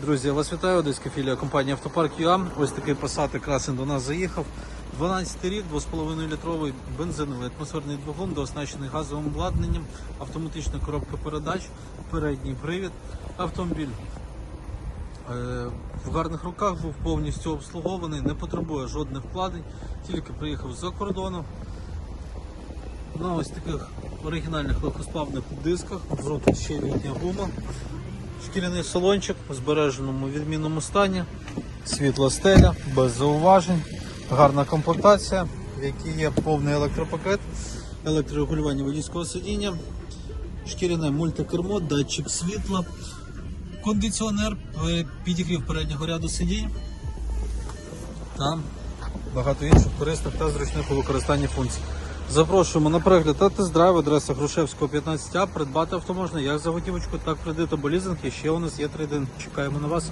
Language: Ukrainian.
Друзі, вас вітаю. Одеська філія компанії Автопарк ЮА. Ось такий Passat красень до нас заїхав. 12 рік, 2,5 літровий бензиновий атмосферний двигун, дооснащений газовим обладнанням, автоматична коробка передач, передній привід. Автомобіль е, в гарних руках був повністю обслугований, не потребує жодних вкладень, тільки приїхав з-за кордону. На ось таких оригінальних легкосплавних дисках, тут ще літня гума. Шкіряний салончик в збереженому відмінному стані, світла стеля, без зауважень, гарна комплектація, в якій є повний електропакет, електрорегулювання водійського сидіння, шкіряне мультикермо, датчик світла, кондиціонер, е, підігрів переднього ряду сидінь та багато інших корисних та зручних у використанні функцій. Запрошуємо на перегляд та тест-драйв адреса Грушевського 15А. Придбати авто можна як за готівочку, так кредит або лізинг. І ще у нас є трейдинг. Чекаємо на вас.